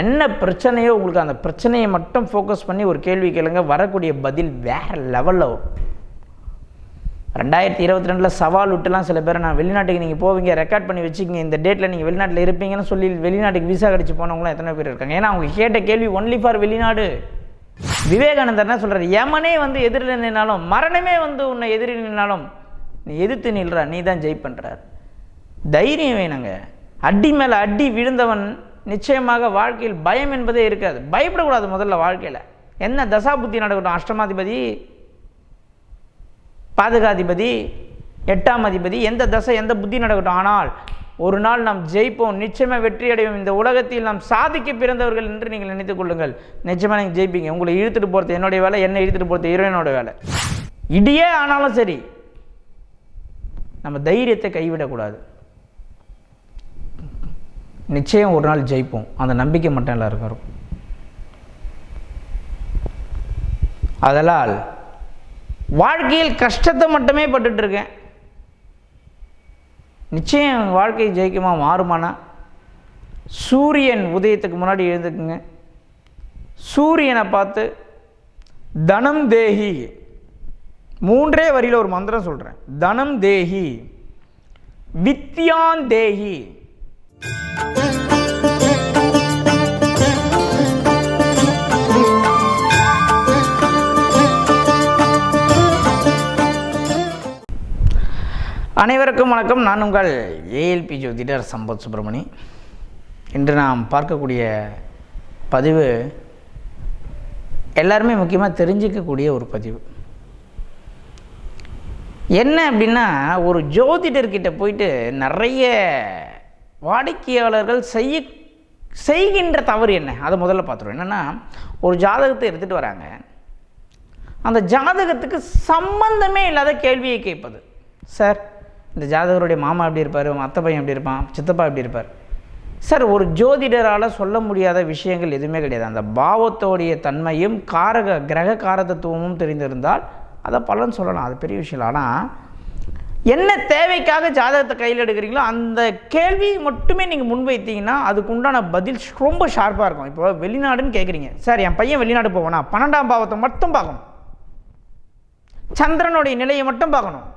என்ன பிரச்சனையோ உங்களுக்கு அந்த பிரச்சனையை மட்டும் ஃபோக்கஸ் பண்ணி ஒரு கேள்வி கேளுங்க வரக்கூடிய பதில் வேறு லெவலில் வரும். ரெண்டாயிரத்தி இருபத்தி ரெண்டில் சவால் விட்டுலாம் சில பேர் நான் வெளிநாட்டுக்கு நீங்கள் போவீங்க ரெக்கார்ட் பண்ணி வச்சுக்கிங்க இந்த டேட்டில் நீங்கள் வெளிநாட்டில் இருப்பீங்கன்னு சொல்லி வெளிநாட்டுக்கு விசா கடிச்சு போனவங்களாம் எத்தனை பேர் இருக்காங்க. ஏன்னா அவங்க கேட்ட கேள்வி ஒன்லி ஃபார் வெளிநாடு. விவேகானந்தர் என்ன சொல்கிறார் யமனே வந்து எதிரில் நின்னாலும் மரணமே வந்து உன்னை எதிரி நின்னாலும் நீ எதிர்த்து நில்றா நீ தான் ஜெயிப்பன்றார். தைரியம் வேணுங்க. அடி மேலே அடி விழுந்தவன் நிச்சயமாக வாழ்க்கையில் பயம் என்பதே இருக்காது. பயப்படக்கூடாது முதல்ல வாழ்க்கையில். என்ன தசா புத்தி நடக்கட்டும் அஷ்டமாதிபதி பாதுகாதிபதி எட்டாம் அதிபதி எந்த தசை எந்த புத்தி நடக்கட்டும் ஆனால் ஒரு நாள் நாம் ஜெயிப்போம். நிச்சயமாக வெற்றி அடைவோம். இந்த உலகத்தில் நாம் சாதிக்க பிறந்தவர்கள் என்று நீங்கள் நினைத்துக் கொள்ளுங்கள். நிச்சயமாக நீங்கள் ஜெயிப்பீங்க. உங்களை இழுத்துட்டு போகிறது என்னுடைய வேலை என்னை இழுத்துட்டு போகிறது இறைவனோட வேலை. இடியே ஆனாலும் சரி நம்ம தைரியத்தை கைவிடக்கூடாது. நிச்சயம் ஒரு நாள் ஜெயிப்போம். அந்த நம்பிக்கை மட்டும் எல்லாருக்கும் இருக்கும் அதனால் வாழ்க்கையில் கஷ்டத்தை மட்டுமே பட்டுட்டு இருக்கேன் நிச்சயம் வாழ்க்கை ஜெயிக்குமா மாறுமானா? சூரியன் உதயத்துக்கு முன்னாடி எழுந்துக்குங்க. சூரியனை பார்த்து தனம் தேஹி மூன்றே வரியில் ஒரு மந்திரம் சொல்கிறேன் தனம் தேஹி வித்யான் தேஹி அனைவருக்கும் வணக்கம். நான் உங்கள் ஏஎல்பி ஜோதிடர் சம்பத் சுப்பிரமணி. இன்று நாம் பார்க்கக்கூடிய பதிவு எல்லாருமே முக்கியமாக தெரிஞ்சிக்கக்கூடிய ஒரு பதிவு. என்ன அப்படின்னா ஒரு ஜோதிடர்கிட்ட போயிட்டு நிறைய வாடிக்கையாளர்கள் செய்ய செய்கின்ற தவறு என்ன? அதை முதல்ல பார்த்துருவோம். என்னென்னா ஒரு ஜாதகத்தை எடுத்துகிட்டு வராங்க. அந்த ஜாதகத்துக்கு சம்பந்தமே இல்லாத கேள்வியை கேட்பது. சார் இந்த ஜாதகருடைய மாமா எப்படி இருப்பார்? அத்தை பையன் எப்படி இருப்பான்? சித்தப்பா எப்படி இருப்பார்? சார் ஒரு ஜோதிடரால் சொல்ல முடியாத விஷயங்கள் எதுவுமே கிடையாது. அந்த பாவத்தோடைய தன்மையும் காரக கிரக காரதத்துவமும் தெரிந்திருந்தால் அதை பலன் சொல்லலாம். அது பெரிய விஷயம் ஆனால் என்ன தேவைக்காக ஜாதகத்தை கையில் எடுக்கிறீங்களோ அந்த கேள்வி மட்டுமே நீங்கள் முன்வைத்தீங்கன்னா அதுக்கு உண்டான பதில் ரொம்ப ஷார்ப்பாக இருக்கும். இப்போ வெளிநாடுன்னு கேட்குறீங்க சார் என் பையன் வெளிநாடு போவானா? பன்னெண்டாம் பாவத்தை மட்டும் பார்க்கணும். சந்திரனுடைய நிலையை மட்டும் பார்க்கணும்.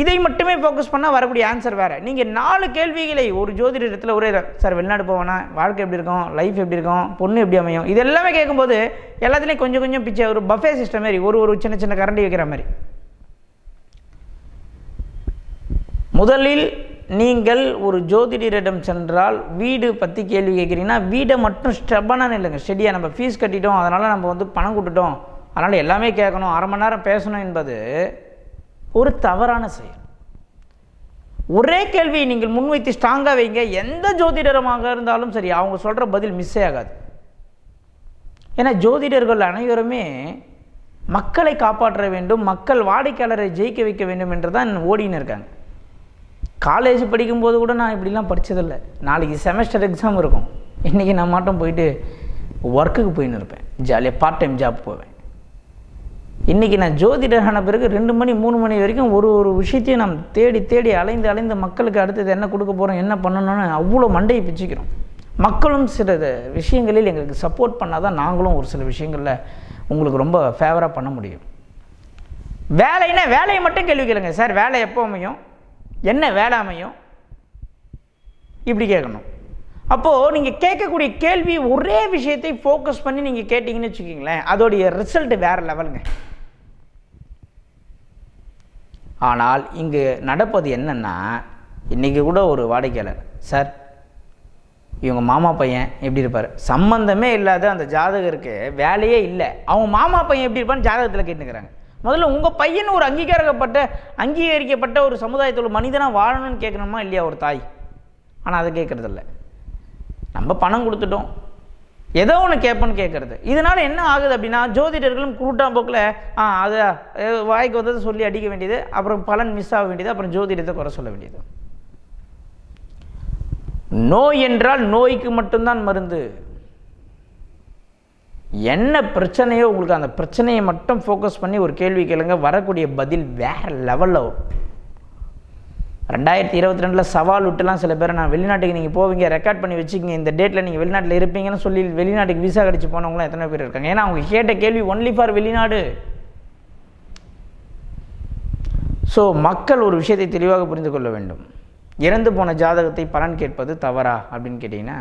இதை மட்டுமே ஃபோக்கஸ் பண்ணால் வரக்கூடிய ஆன்சர் வேறு. நீங்கள் நாலு கேள்விகளை ஒரு ஜோதிடத்தில் ஒரே சார் வெளிநாடு போவேனா? வாழ்க்கை எப்படி இருக்கும்? லைஃப் எப்படி இருக்கும்? பொண்ணு எப்படி அமையும்? இது எல்லாமே கேட்கும்போது எல்லாத்துலேயும் கொஞ்சம் கொஞ்சம் பிச்சை ஒரு பஃபே சிஸ்டம் மாதிரி ஒரு ஒரு சின்ன சின்ன கரண்டி வைக்கிற மாதிரி. முதலில் நீங்கள் ஒரு ஜோதிடரிடம் சென்றால் வீடு பற்றி கேள்வி கேட்குறீங்கன்னா வீடை மட்டும் ஸ்டெப்பனாக இல்லைங்க ஸ்டெடியாக நம்ம ஃபீஸ் கட்டிட்டோம் அதனால் நம்ம வந்து பணம் கொடுத்துட்டோம். அதனால் எல்லாமே கேட்கணும். அரை மணி நேரம் பேசணும் என்பது ஒரு தவறான செயல். ஒரே கேள்வியை நீங்கள் முன்வைத்து ஸ்ட்ராங்காக வைங்க. எந்த ஜோதிடரமாக இருந்தாலும் சரி அவங்க சொல்கிற பதில் மிஸ்ஸே ஆகாது. ஏன்னா ஜோதிடர்கள் அனைவருமே மக்களை காப்பாற்ற வேண்டும் மக்கள் வாடிக்கையாளரை ஜெயிக்க வைக்க வேண்டும் என்று தான் ஓடின்னு இருக்காங்க. காலேஜ் படிக்கும்போது கூட நான் இப்படிலாம் படித்ததில்லை நாளைக்கு செமஸ்டர் எக்ஸாம் இருக்கும். இன்றைக்கி நான் மட்டும் போயிட்டு ஒர்க்குக்கு போயின்னு இருப்பேன். ஜாலியாக பார்ட் டைம் ஜாப் போவேன். இன்றைக்கி நான் ஜோதிடரான பிறகு ரெண்டு மணி மூணு மணி வரைக்கும் ஒரு ஒரு விஷயத்தையும் நாம் தேடி தேடி அலைந்து அலைந்து மக்களுக்கு அடுத்தது என்ன கொடுக்க போகிறோம் என்ன பண்ணணும்னு அவ்வளோ மண்டையை பிச்சுக்கிறோம். மக்களும் சில விஷயங்களில் எங்களுக்கு சப்போர்ட் பண்ணால் தான் நாங்களும் ஒரு சில விஷயங்களில் உங்களுக்கு ரொம்ப ஃபேவராக பண்ண முடியும். வேலைன்னா வேலையை மட்டும் கேள்வி கேளுங்க. சார் வேலை எப்போ அமையும்? என்ன வேளாமையும் இப்படி கேட்கணும். அப்போது நீங்கள் கேட்கக்கூடிய கேள்வி ஒரே விஷயத்தை ஃபோக்கஸ் பண்ணி நீங்கள் கேட்டிங்கன்னு வச்சுக்கிங்களேன் அதோடைய ரிசல்ட் வேறு லெவலுங்க ஆனால் இங்கு நடப்பது என்னென்னா இன்றைக்கி கூட ஒரு வாடிக்கையாளர் சார் இவங்க மாமா பையன் எப்படி இருப்பார்? சம்மந்தமே இல்லாத அந்த ஜாதகருக்கு வேலையே இல்லை. அவங்க மாமா பையன் எப்படி இருப்பான்னு ஜாதகத்தில் கேட்டுக்கிறாங்க. முதல்ல உங்கள் பையன் ஒரு அங்கீகரிக்கப்பட்ட அங்கீகரிக்கப்பட்ட ஒரு சமுதாயத்தில் ஒரு மனிதனாக வாழணும்னு கேட்கணுமா இல்லையா ஒரு தாய்? ஆனால் அதை கேட்குறதில்ல நம்ம பணம் கொடுத்துட்டோம். ஏதோ ஒன்று கேட்போன்னு கேட்குறது இதனால் என்ன ஆகுது அப்படின்னா ஜோதிடர்களும் கூட்டாம்போக்கில் ஆ அதை வாய்க்கு வந்ததை சொல்லி அடிக்க வேண்டியது அப்புறம் பலன் மிஸ் ஆக வேண்டியது அப்புறம் ஜோதிடத்தை குறை சொல்ல வேண்டியது. நோய் என்றால் நோய்க்கு மட்டும்தான் மருந்து. என்ன பிரச்சனையோ உங்களுக்கு அந்த பிரச்சனையை மட்டும் ஃபோக்கஸ் பண்ணி ஒரு கேள்வி கேளுங்க வரக்கூடிய பதில் வேறு லெவலில் வரும். ரெண்டாயிரத்தி இருபத்தி ரெண்டில் சவால் விட்டுலாம் சில பேர் நான் வெளிநாட்டுக்கு நீங்கள் போவீங்க ரெக்கார்ட் பண்ணி வச்சுக்கிங்க இந்த டேட்டில் நீங்கள் வெளிநாட்டில் இருப்பீங்கன்னு சொல்லி வெளிநாட்டுக்கு விசா கடிச்சு போனவங்களாம் எத்தனை பேர் இருக்காங்க? ஏன்னா அவங்க கேட்ட கேள்வி ஒன்லி ஃபார் வெளிநாடு. ஸோ மக்கள் ஒரு விஷயத்தை தெளிவாக புரிந்து கொள்ள வேண்டும். இறந்து போன ஜாதகத்தை பலன் கேட்பது தவறா அப்படின்னு கேட்டிங்கன்னா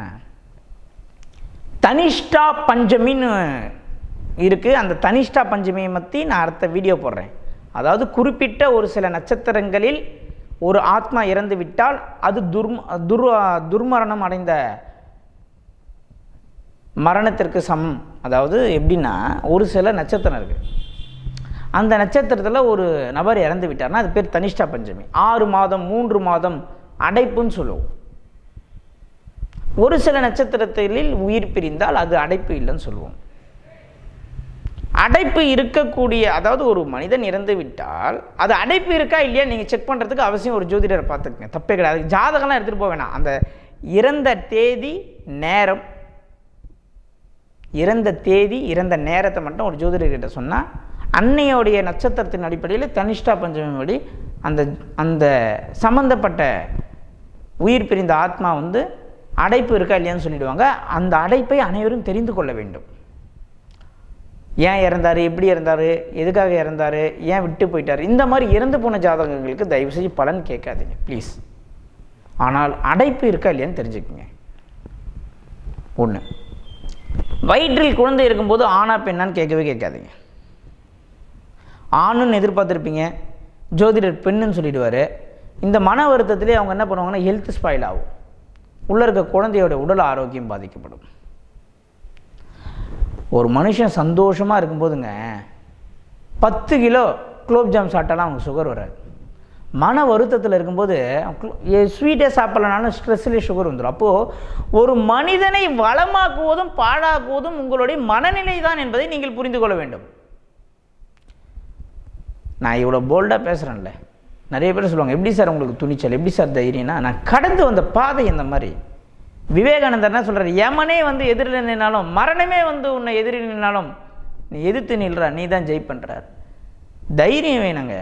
தனிஷ்டா பஞ்சமின்னு இருக்குது அந்த தனிஷ்டா பஞ்சமியை பற்றி நான் அடுத்த வீடியோ போடுறேன். அதாவது குறிப்பிட்ட ஒரு சில நட்சத்திரங்களில் ஒரு ஆத்மா இறந்து விட்டால் அது துர்ம துர் துர்மரணம் அடைந்த மரணத்திற்கு சமம். அதாவது எப்படின்னா ஒரு சில நட்சத்திரம் இருக்குது அந்த நட்சத்திரத்தில் ஒரு நபர் இறந்து விட்டார்னா அது பேர் தனிஷ்டா பஞ்சமி. ஆறு மாதம் மூன்று மாதம் அடைப்புன்னு சொல்லுவோம். ஒரு சில நட்சத்திரத்தில் உயிர் பிரிந்தால் அது அடைப்பு இல்லைன்னு சொல்லுவோம். அடைப்பு இருக்கக்கூடிய அதாவது ஒரு மனிதன் இறந்து விட்டால் அது அடைப்பு இருக்கா இல்லையா நீங்கள் செக் பண்ணுறதுக்கு அவசியம் ஒரு ஜோதிடரை பார்த்துக்குங்க. தப்பே கிடையாது. ஜாதகம்லாம் எடுத்துகிட்டு போக வேணாம். அந்த இறந்த தேதி நேரம். இறந்த தேதி இறந்த நேரத்தை மட்டும் ஒரு ஜோதிடர்கிட்ட சொன்னால் அன்னையோடைய நட்சத்திரத்தின் அடிப்படையில் தனிஷ்டா பஞ்சமி படி அந்த அந்த சம்பந்தப்பட்ட உயிர் பிரிந்த ஆத்மா வந்து அடைப்பு இருக்கா இல்லையான்னு சொல்லிடுவாங்க. அந்த அடைப்பை அனைவரும் தெரிந்து கொள்ள வேண்டும். ஏன் இறந்தார்? எப்படி இறந்தார்? எதுக்காக இறந்தார்? ஏன் விட்டு போயிட்டார்? இந்த மாதிரி இறந்து போன ஜாதகங்களுக்கு தயவு செஞ்சு பலன் கேட்காதீங்க ப்ளீஸ் ஆனால் அடைப்பு இருக்கா இல்லையான்னு தெரிஞ்சுக்கங்க. ஒன்று வயிற்றில் குழந்தை இருக்கும்போது ஆணா பெண்ணான்னு கேட்கவே கேட்காதீங்க. ஆணுன்னு எதிர்பார்த்துருப்பீங்க. ஜோதிடர் பெண்ணுன்னு சொல்லிடுவார். இந்த மன வருத்தத்திலே அவங்க என்ன பண்ணுவாங்கன்னா ஹெல்த் ஸ்பாயில் ஆகும். உள்ளே இருக்க குழந்தையோட உடல் ஆரோக்கியம் பாதிக்கப்படும். ஒரு மனுஷன் சந்தோஷமாக இருக்கும்போதுங்க பத்து கிலோ குலோப்ஜாம் சாப்பிட்டாலாம் அவங்க சுகர் வராது. மன வருத்தத்தில் இருக்கும்போது ஸ்வீட்டே சாப்பிட்லனாலும் ஸ்ட்ரெஸ்லேயே சுகர் வந்துடும் அப்போது ஒரு மனிதனை வளமாக்குவதும் பாழாக்குவதும் உங்களுடைய மனநிலை தான் என்பதை நீங்கள் புரிந்து கொள்ள வேண்டும். நான் இவ்வளோ போல்டாக பேசுகிறேன்ல நிறைய பேர் சொல்லுவாங்க எப்படி சார் உங்களுக்கு துணிச்சல்? எப்படி சார் தைரியம்னா நான் கடந்து வந்த பாதை இந்த மாதிரி. விவேகானந்தர் என்ன சொல்கிறார் யமனே வந்து எதிரில் நின்னாலும் மரணமே வந்து உன்னை எதிரில் நின்னாலும் நீ எதிர்த்து நில்றா நீ தான் ஜெயிப்பண்றார் தைரியம் வேணுங்க.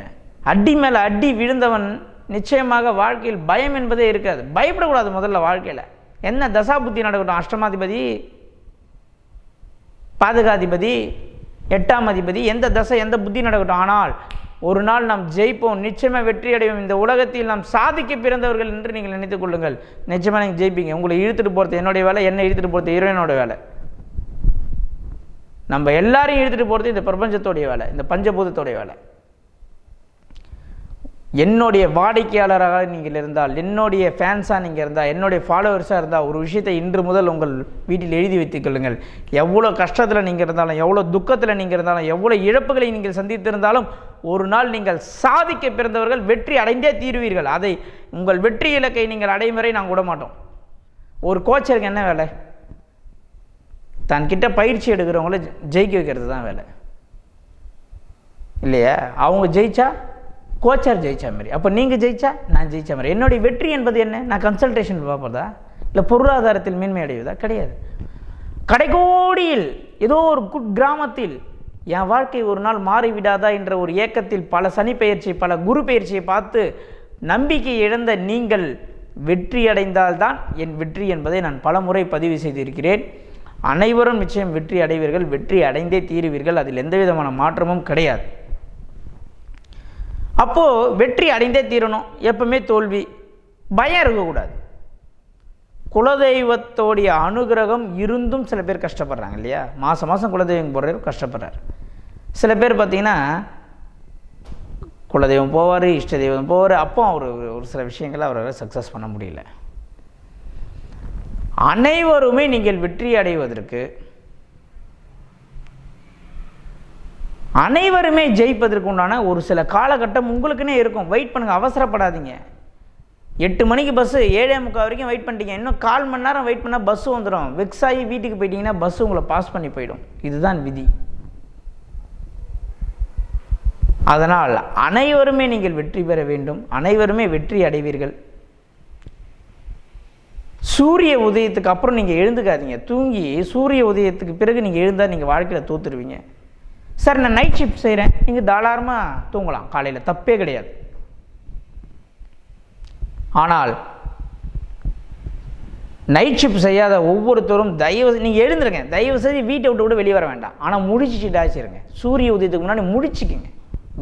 அடி மேலே அடி விழுந்தவன் நிச்சயமாக வாழ்க்கையில் பயம் என்பதே இருக்காது. பயப்படக்கூடாது முதல்ல வாழ்க்கையில். என்ன தசாபுத்தி நடக்கட்டும் அஷ்டமாதிபதி பாதுகாதிபதி எட்டாம் அதிபதி எந்த தசை எந்த புத்தி நடக்கட்டும் ஆனால் ஒரு நாள் நாம் ஜெயிப்போம் நிச்சயமாக வெற்றி அடைவோம் இந்த உலகத்தில் நாம் சாதிக்க பிறந்தவர்கள் என்று நீங்கள் நினைத்துக் கொள்ளுங்கள். நிச்சயமாக நீங்கள் ஜெயிப்பீங்க. உங்களை இழுத்துட்டு போகிறது என்னுடைய வேலை என்னை இழுத்துட்டு போகிறது இறைவனோட வேலை. நம்ம எல்லாரையும் இழுத்துட்டு போகிறது இந்த பிரபஞ்சத்தோடைய வேலை இந்த பஞ்சபூதத்தோடைய வேலை. என்னுடைய வாடிக்கையாளராக நீங்கள் இருந்தால் என்னுடைய ஃபேன்ஸாக நீங்கள் இருந்தால் என்னுடைய ஃபாலோவர்ஸாக இருந்தால் ஒரு விஷயத்தை இன்று முதல் உங்கள் வீட்டில் எழுதி வைத்துக் கொள்ளுங்கள். எவ்வளோ கஷ்டத்தில் நீங்கள் இருந்தாலும் எவ்வளோ துக்கத்தில் நீங்கள் இருந்தாலும் எவ்வளோ இழப்புகளை நீங்கள் சந்தித்திருந்தாலும் ஒரு நாள் நீங்கள் சாதிக்க பிறந்தவர்கள் வெற்றி அடைந்தே தீருவீர்கள். அதை உங்கள் வெற்றி இலக்கை நீங்கள் அடையும் வரை நாங்கள் விட மாட்டோம் ஒரு கோச்சருக்கு என்ன வேலை? தன்கிட்ட பயிற்சி எடுக்கிறவங்கள ஜெயிக்க வைக்கிறது தான் வேலை. இல்லையா? அவங்க ஜெயிச்சா கோச்சார் ஜெயிச்சா மாதிரி. அப்போ நீங்கள் ஜெயிச்சா நான் ஜெயிச்ச மாதிரி. என்னுடைய வெற்றி என்பது என்ன? நான் கன்சல்டேஷன் பார்ப்பதா? இல்லை பொருளாதாரத்தில் மேன்மை அடைவதா கிடையாது. கடைகோடியில் ஏதோ ஒரு குட் கிராமத்தில் என் வாழ்க்கை ஒரு நாள் மாறிவிடாதா என்ற ஒரு ஏக்கத்தில் பல சனி பயிற்சி பல குரு பயிற்சியை பார்த்து நம்பிக்கை இழந்த நீங்கள் வெற்றியடைந்தால்தான் என் வெற்றி என்பதை நான் பலமுறை பதிவு செய்திருக்கிறேன். அனைவரும் நிச்சயம் வெற்றி அடைவீர்கள் வெற்றி அடைந்தே தீருவீர்கள் அதில் எந்த விதமான மாற்றமும் கிடையாது. அப்போது வெற்றி அடைந்தே தீரணும் எப்பவுமே தோல்வி பயம் இருக்கக்கூடாது. குலதெய்வத்தோடைய அனுகிரகம் இருந்தும் சில பேர் கஷ்டப்படுறாங்க இல்லையா? மாதம் மாதம் குலதெய்வம் போடுறவர் கஷ்டப்படுறார். சில பேர் பார்த்தீங்கன்னா குலதெய்வம் போவார் இஷ்ட தெய்வம் போவார் அப்போ அவர் ஒரு சில விஷயங்களை அவரால் சக்ஸஸ் பண்ண முடியல. அனைவருமே நீங்கள் வெற்றி அடைவதற்கு அனைவருமே ஜெயிப்பதற்கு உண்டான ஒரு சில காலகட்டம் உங்களுக்குன்னே இருக்கும். வெயிட் பண்ணுங்கள் அவசரப்படாதீங்க. எட்டு மணிக்கு பஸ்ஸு ஏழே முக்கால் வரைக்கும் வெயிட் பண்ணிட்டீங்க. இன்னும் கால் மணி நேரம் வெயிட் பண்ணால் பஸ்ஸு வந்துடும் வெக்ஸ் ஆகி வீட்டுக்கு போயிட்டீங்கன்னா பஸ்ஸு உங்களை பாஸ் பண்ணி போயிடும். இதுதான் விதி. அதனால் அனைவருமே நீங்கள் வெற்றி பெற வேண்டும். அனைவருமே வெற்றி அடைவீர்கள். சூரிய உதயத்துக்கு அப்புறம் நீங்கள் எழுந்துக்காதீங்க. தூங்கி சூரிய உதயத்துக்கு பிறகு நீங்கள் எழுந்தால் நீங்கள் வாழ்க்கையில் தோத்துருவீங்க. சார் நான் நைட் ஷிஃப்ட் செய்கிறேன் நீங்கள் தாராளமாக தூங்கலாம். காலையில் தப்பே கிடையாது. ஆனால் நைட் ஷிஃப்ட் செய்யாத ஒவ்வொருத்தரும் தயவு நீங்கள் எழுந்துருங்க. தயவு செய்து வீட்டை விட்டு கூட வெளியே வர வேண்டாம். ஆனால் முடிச்சுட்டாச்சிருங்க சூரிய உதயத்துக்கு முன்னாடி முடிச்சுக்கிங்க.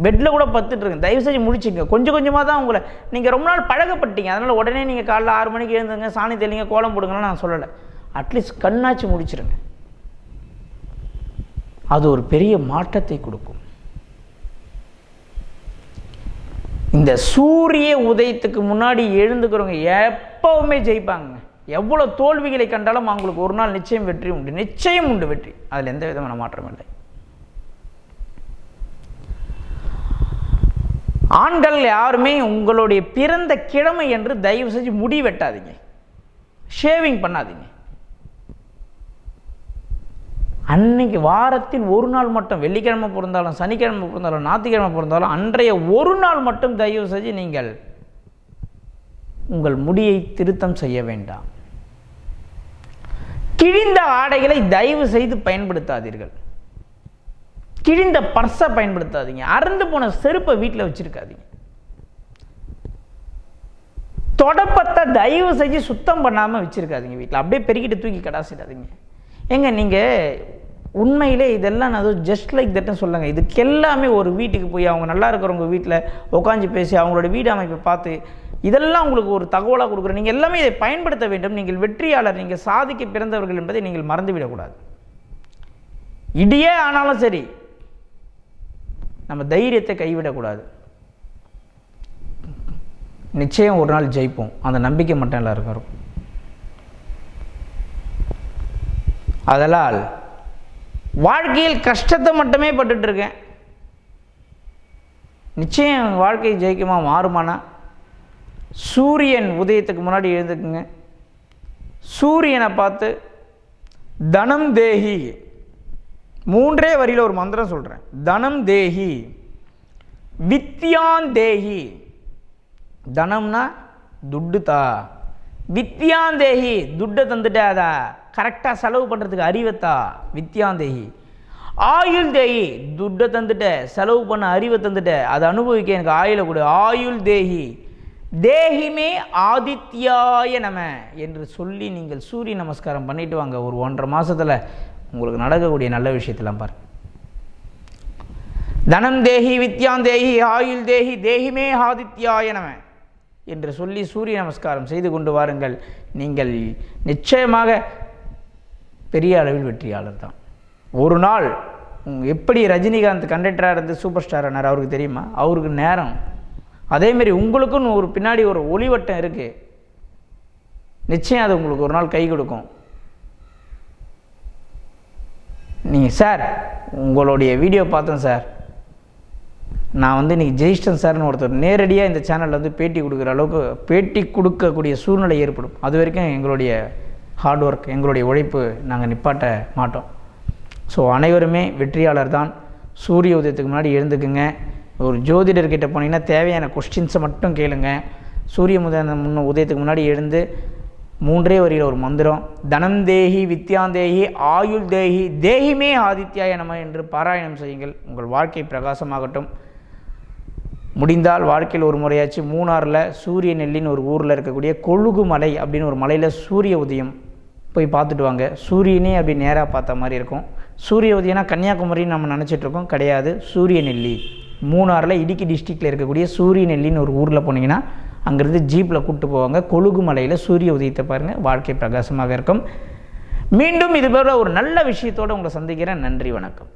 பெட்டில் கூட பத்துட்டு தயவு செஞ்சு முடிச்சுங்க கொஞ்சம் கொஞ்சமாக தான் உங்களை நீங்கள் ரொம்ப நாள் பழகப்பட்டீங்க அதனால் உடனே நீங்கள் காலைல ஆறு மணிக்கு எழுந்துங்க சாணி தெளிங்க கோலம் போடுங்கன்னு நான் சொல்லலை. அட்லீஸ்ட் கண்ணாச்சு முடிச்சிருங்க. அது ஒரு பெரிய மாற்றத்தை கொடுக்கும். இந்த சூரிய உதயத்துக்கு முன்னாடி எழுந்துக்கிறவங்க எப்பவுமே ஜெயிப்பாங்க எவ்வளோ தோல்விகளை கண்டாலும் அவங்களுக்கு ஒரு நாள் நிச்சயம் வெற்றி உண்டு. நிச்சயம் உண்டு வெற்றி. அதில் எந்த விதமான மாற்றம் இல்லை. ஆண்கள் யாருமே உங்களுடைய பிறந்த கிழமை என்று தயவு செஞ்சு முடி வெட்டாதீங்க. ஷேவிங் பண்ணாதீங்க. அன்னைக்கு வாரத்தில் ஒரு நாள் மட்டும் வெள்ளிக்கிழமை பிறந்தாலும் சனிக்கிழமை பிறந்தாலும் ஞாயிற்றுக்கிழமை பிறந்தாலும் அன்றைய ஒரு நாள் மட்டும் தயவு செஞ்சு நீங்கள் உங்கள் முடியை திருத்தம் செய்ய வேண்டாம். கிழிந்த ஆடைகளை தயவு செய்து பயன்படுத்தாதீர்கள். கிழிந்த பர்ஸை பயன்படுத்தாதீங்க. அறந்து போன செருப்பை வீட்டில் வச்சுருக்காதீங்க. தொடப்பத்தை தயவு செஞ்சு சுத்தம் பண்ணாமல் வச்சுருக்காதீங்க வீட்டில். அப்படியே பெருக்கிட்டு தூக்கி கடாசிடாதீங்க. ஏங்க நீங்கள் உண்மையிலே இதெல்லாம் நான் ஜஸ்ட் லைக் தட்னு சொல்லுங்கள் இதுக்கு எல்லாமே ஒரு வீட்டுக்கு போய் அவங்க நல்லா இருக்கிறவங்க வீட்டில் உட்காந்து பேசி அவங்களோட வீடு அமைப்பை பார்த்து இதெல்லாம் உங்களுக்கு ஒரு தகவலாக கொடுக்குறேன் நீங்கள் எல்லாமே இதை பயன்படுத்த வேண்டும். நீங்கள் வெற்றியாளர் நீங்கள் சாதிக்க பிறந்தவர்கள் என்பதை நீங்கள் மறந்துவிடக்கூடாது. இடியே ஆனாலும் சரி நம்ம தைரியத்தை கைவிடக்கூடாது. நிச்சயம் ஒரு நாள் ஜெயிப்போம். அந்த நம்பிக்கை மட்டும் எல்லாருக்கும் இருக்கும். அதனால் வாழ்க்கையில் கஷ்டத்தை மட்டுமே பட்டுட்ருக்கேன் நிச்சயம் வாழ்க்கை ஜெயிக்குமா மாறுமானா? சூரியன் உதயத்துக்கு முன்னாடி எழுந்துக்குங்க சூரியனை பார்த்து தனம் தேஹி மூன்றே வரியில் ஒரு மந்திரம் சொல்கிறேன் தனம் தேஹி வித்யான் தேஹி தனம்னா துட்டு தா வித்யாந்தேகி துட்டை தந்துட்டாதா. கரெக்டாக செலவு பண்ணுறதுக்கு அறிவத்தா வித்யாந்தேகி ஆயுள் தேகி. துட்டை தந்துட்ட செலவு பண்ண அறிவை தந்துட்ட அதை அனுபவிக்க எனக்கு ஆயுளை கொடு. ஆயுள் தேகி. தேகிமே ஆதித்யாய நம என்று சொல்லி நீங்கள் சூரிய நமஸ்காரம் பண்ணிட்டு வாங்க. ஒரு ஒன்றரை மாதத்தில் உங்களுக்கு நடக்கக்கூடிய நல்ல விஷயத்தெல்லாம் பாருங்க. தனம் தேகி வித்யான் தேகி ஆயுள் தேகி தேகிமே ஆதித்யாய நம என்று சொல்லி சூரிய நமஸ்காரம் செய்து கொண்டு வாருங்கள். நீங்கள் நிச்சயமாக பெரிய அளவில் வெற்றியாளர் தான். ஒரு நாள் எப்படி ரஜினிகாந்த் கண்டக்டராக இருந்து சூப்பர் ஸ்டார் ஆனார் அவருக்கு தெரியுமா? அவருக்கு நேரம். அதேமாரி உங்களுக்குன்னு ஒரு பின்னாடி ஒரு ஒளிவட்டம் இருக்குது நிச்சயம் அது உங்களுக்கு ஒரு நாள் கை கொடுக்கும். நீங்கள் சார் உங்களுடைய வீடியோ பார்த்தேன் சார். நான் வந்து இன்றைக்கி ஜெயிஷ்டன் சார்னு ஒருத்தர் நேரடியாக இந்த சேனலில் வந்து பேட்டி கொடுக்குற அளவுக்கு பேட்டி கொடுக்கக்கூடிய சூழ்நிலை ஏற்படும். அது வரைக்கும் எங்களுடைய ஹார்ட் ஒர்க் எங்களுடைய உழைப்பு நாங்கள் நிப்பாட்ட மாட்டோம். ஸோ அனைவருமே வெற்றியாளர் தான். சூரிய உதயத்துக்கு முன்னாடி எழுந்துக்குங்க. ஒரு ஜோதிடர்கிட்ட போனீங்கன்னா தேவையான கொஸ்டின்ஸை மட்டும் கேளுங்க. சூரிய முத முன்ன உதயத்துக்கு முன்னாடி எழுந்து மூன்றே வரியில் ஒரு மந்திரம் தனம் தேகி வித்யாந்தேகி ஆயுள் தேகி தேகிமே ஆதித்யாய நம என்று பாராயணம் செய்யுங்கள். உங்கள் வாழ்க்கை பிரகாசமாகட்டும். முடிந்தால் வாழ்க்கையில் ஒரு முறையாச்சு மூணாறில் சூரிய நெல்லின்னு ஒரு ஊரில் இருக்கக்கூடிய கொழுகு மலை அப்படின்னு ஒரு மலையில் சூரிய உதயம் போய் பார்த்துட்டு வாங்க. சூரியனே அப்படி நேராக பார்த்த மாதிரி இருக்கும். சூரிய உதயம்னா கன்னியாகுமரின்னு நம்ம நினச்சிட்டு இருக்கோம். கிடையாது. சூரிய நெல்லி மூணாறில் இடுக்கி டிஸ்ட்ரிக்டில் இருக்கக்கூடிய சூரிய நெல்லின்னு ஒரு ஊரில் போனீங்கன்னா அங்கேருந்து ஜீப்பில் கூப்பிட்டு போவாங்க. கொழுகு மலையில் சூரிய உதயத்தை பாருங்கள் வாழ்க்கை பிரகாசமாக இருக்கும். மீண்டும் இது போல ஒரு நல்ல விஷயத்தோடு உங்களை சந்திக்கிறேன். நன்றி வணக்கம்.